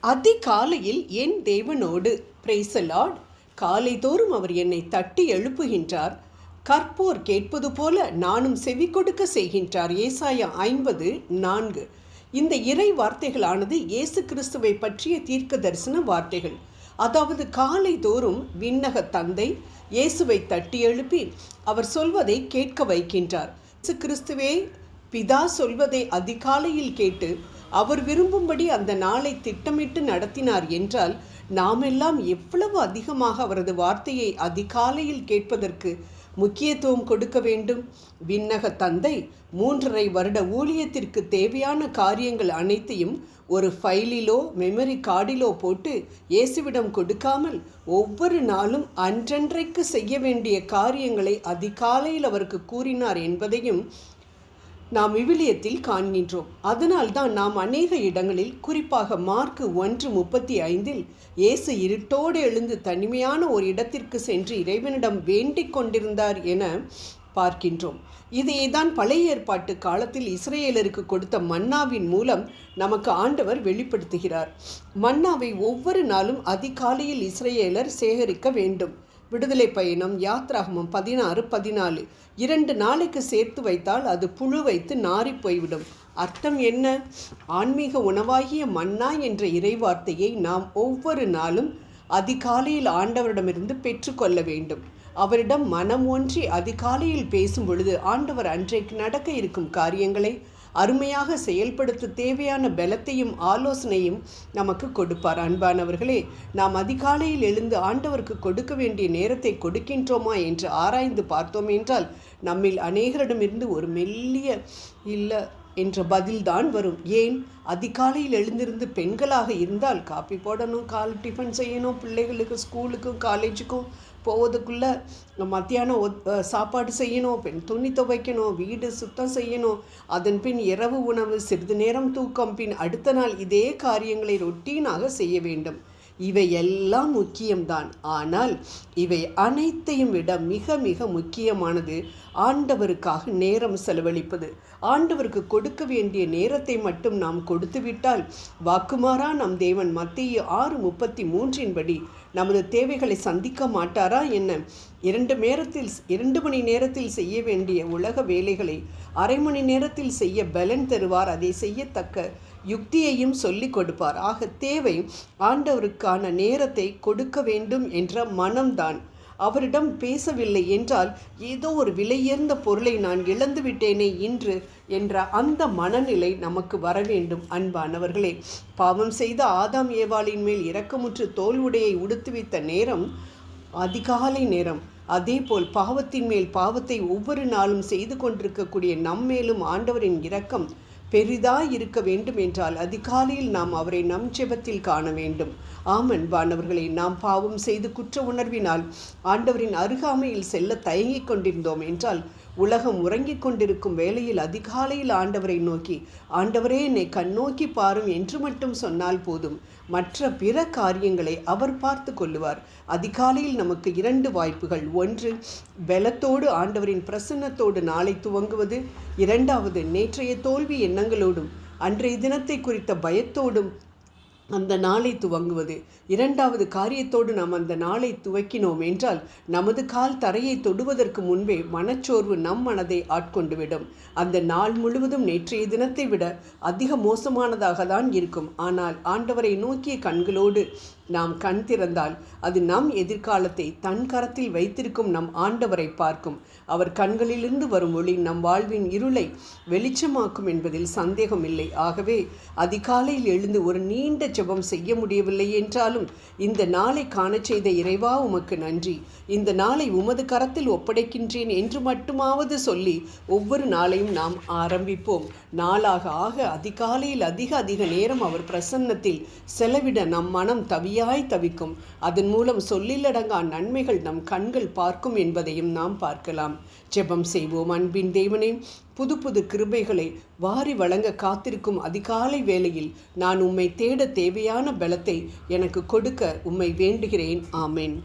அதிகாலையில் என் தேவனோடு. பிரேசலாட் காலைதோறும் அவர் என்னை தட்டி எழுப்புகின்றார். கற்போர் கேட்பது போல நானும் செவி கொடுக்க செய்கின்றார். ஏசாயா ஐம்பது நான்கு. இந்த இறை வார்த்தைகளானது இயேசு கிறிஸ்துவை பற்றிய தீர்க்க தரிசன வார்த்தைகள். அதாவது காலை தோறும் விண்ணக தந்தை இயேசுவை தட்டி எழுப்பி அவர் சொல்வதை கேட்க வைக்கின்றார். இயேசு கிறிஸ்துவே பிதா சொல்வதை அதிகாலையில் கேட்டு அவர் விரும்பும்படி அந்த நாளை திட்டமிட்டு நடத்தினார் என்றால் நாமெல்லாம் எவ்வளவு அதிகமாக அவரது வார்த்தையை அதிகாலையில் கேட்பதற்கு முக்கியத்துவம் கொடுக்க வேண்டும்? விண்ணக தந்தை மூன்றரை வருட ஊழியத்திற்கு தேவையான காரியங்கள் அனைத்தையும் ஒரு ஃபைலிலோ மெமரி கார்டிலோ போட்டு இயேசுவிடம் கொடுக்காமல் ஒவ்வொரு நாளும் அன்றன்றைக்கு செய்ய வேண்டிய காரியங்களை அதிகாலையில் அவருக்கு கூறினார் என்பதையும் நாம் விவிலியத்தில் காண்கின்றோம். அதனால்தான் நாம் அநேக இடங்களில் குறிப்பாக மார்க்கு ஒன்று முப்பத்தி ஐந்தில் இயேசு இருட்டோடு எழுந்து தனிமையான ஒரு இடத்திற்கு சென்று இறைவனிடம் வேண்டிக் கொண்டிருந்தார் என பார்க்கின்றோம். இதையே தான் பழைய ஏற்பாட்டு காலத்தில் இஸ்ரேலருக்கு கொடுத்த மன்னாவின் மூலம் நமக்கு ஆண்டவர் வெளிப்படுத்துகிறார். மன்னாவை ஒவ்வொரு நாளும் அதிகாலையில் இஸ்ரேலர் சேகரிக்க வேண்டும். விடுதலை பயணம் யாத்ராகமம் பதினாறு பதினாலு. இரண்டு நாளைக்கு சேர்த்து வைத்தால் அது புழு வைத்து நாறி போய்விடும். அர்த்தம் என்ன? ஆன்மீக உணவாகிய மன்னா என்ற இறைவார்த்தையை நாம் ஒவ்வொரு நாளும் அதிகாலையில் ஆண்டவரிடமிருந்து பெற்றுக்கொள்ள வேண்டும். அவரிடம் மனம் ஒன்றி அதிகாலையில் பேசும் பொழுது ஆண்டவர் அன்றைக்கு நடக்க இருக்கும் காரியங்களை அருமையாக செயல்படுத்த தேவையான பலத்தையும் ஆலோசனையும் நமக்கு கொடுப்பார். அன்பானவர்களே நாம் அதிகாலையில் எழுந்து ஆண்டவருக்கு கொடுக்க வேண்டிய நேரத்தை கொடுக்கின்றோமா என்று ஆராய்ந்து பார்த்தோம் என்றால் நம்மில் அநேகரிடமிருந்து ஒரு மெல்லிய இல்லை என்ற பதில்தான் வரும். ஏன்? அதிகாலையில் எழுந்திருந்து பெண்களாக இருந்தால் காப்பி போடணும் கால் டிஃபன் செய்யணும் பிள்ளைகளுக்கு ஸ்கூலுக்கும் காலேஜுக்கும் போவதுக்குள்ளே மத்தியானம் சாப்பாடு செய்யணும் பெண் துணி துவைக்கணும் வீடு சுத்தம் செய்யணும். அதன் பின் இரவு உணவு சிறிது நேரம் தூக்கம் பின் அடுத்த நாள் இதே காரியங்களை ரொட்டீனாக செய்ய வேண்டும். இவை எல்லாம் முக்கியம்தான். ஆனால் இவை அனைத்தையும் விட மிக மிக முக்கியமானது ஆண்டவருக்காக நேரம் செலவழிப்பது. ஆண்டவருக்கு கொடுக்க வேண்டிய நேரத்தை மட்டும் நாம் கொடுத்துவிட்டால் வாக்குமாறா நம் தேவன் மத்திய ஆறு முப்பத்தி மூன்றின்படி நமது தேவைகளை சந்திக்க மாட்டாரா என்ன? இரண்டு நேரத்தில் இரண்டு மணி நேரத்தில் செய்ய வேண்டிய உலக வேலைகளை அரை மணி நேரத்தில் செய்ய பலன் தருவார். அதை செய்யத்தக்க யுக்தியையும் சொல்லிக் கொடுப்பார். ஆக தேவை ஆண்டவருக்கான நேரத்தை கொடுக்க வேண்டும் என்ற மனம்தான். அவரிடம் பேசவில்லை என்றால் ஏதோ ஒரு விலையேர்ந்த பொருளை நான் இழந்து விட்டேனே இன்று என்ற அந்த மனநிலை நமக்கு வர வேண்டும் அன்பானவர்களே. பாவம் செய்த ஆதாம் ஏவாளின் மேல் இரக்கமுற்று தோல் உடையை உடுத்துவித்த நேரம் அதிகாலை நேரம். அதேபோல் பாவத்தின் மேல் பாவத்தை ஒவ்வொரு நாளும் செய்து கொண்டிருக்கக்கூடிய நம்மேலும் ஆண்டவரின் இரக்கம் பெரிதாய் இருக்க வேண்டும் என்றால் அதிகாலையில் நாம் அவரை நம் ஜெபத்தில் காண வேண்டும். ஆமன் வானவர்களை நாம் பாவம் செய்து குற்ற உணர்வினால் ஆண்டவரின் அருகாமையில் செல்ல தயங்கிக் கொண்டிருந்தோம் என்றால் உலகம் உறங்கிக் கொண்டிருக்கும் வேளையில் அதிகாலையில் ஆண்டவரை நோக்கி ஆண்டவரே என்னை கண்ணோக்கி பாரும் என்று மட்டும் சொன்னால் போதும். மற்ற பிற காரியங்களை அவர் பார்த்து கொள்ளுவார். அதிகாலையில் நமக்கு இரண்டு வாய்ப்புகள். ஒன்று பலத்தோடு ஆண்டவரின் பிரசன்னத்தோடு நாளை துவங்குவது. இரண்டாவது நேற்றைய தோல்வி எண்ணங்களோடும் அன்றைய தினத்தை குறித்த பயத்தோடும் அந்த நாளை துவங்குவது. இரண்டாவது காரியத்தோடு நாம் அந்த நாளை துவக்கினோம் என்றால் நமது கால் தரையை தொடுவதற்கு முன்பே மனச்சோர்வு நம் மனதை ஆட்கொண்டுவிடும். அந்த நாள் முழுவதும் நேற்றைய தினத்தை விட அதிக மோசமானதாக தான் இருக்கும். ஆனால் ஆண்டவரை நோக்கிய கண்களோடு நாம் கண் திறந்தால் அது நம் எதிர்காலத்தை தன் கரத்தில் வைத்திருக்கும் நம் ஆண்டவரை பார்க்கும். அவர் கண்களிலிருந்து வரும் ஒளி நம் வாழ்வின் இருளை வெளிச்சமாக்கும் என்பதில் சந்தேகமில்லை. ஆகவே அதிகாலையில் எழுந்து ஒரு நீண்ட ஜெபம் செய்ய முடியவில்லை என்றாலும் இந்த நாளை காணச் செய்த இறைவா உமக்கு நன்றி. இந்த நாளை உமது கரத்தில் ஒப்படைக்கின்றேன் என்று மட்டுமாவது சொல்லி ஒவ்வொரு நாளையும் நாம் ஆரம்பிப்போம். நாளாக ஆக அதிகாலையில் அதிக அதிக நேரம் அவர் பிரசன்னத்தில் செலவிட நம் மனம் தவியாய் தவிக்கும். அதன் மூலம் சொல்லிலடங்கா நன்மைகள் நம் கண்கள் பார்க்கும் என்பதையும் நாம் பார்க்கலாம். ஜெபம் செய்வோம் அன்பின் தேவனே. புது புது கிருபைகளை வாரி வழங்க காத்திருக்கும் அதிகாலை வேளையில் நான் உம்மை தேட தேவையான பலத்தை எனக்கு கொடுக்க உம்மை வேண்டுகிறேன். ஆமேன்.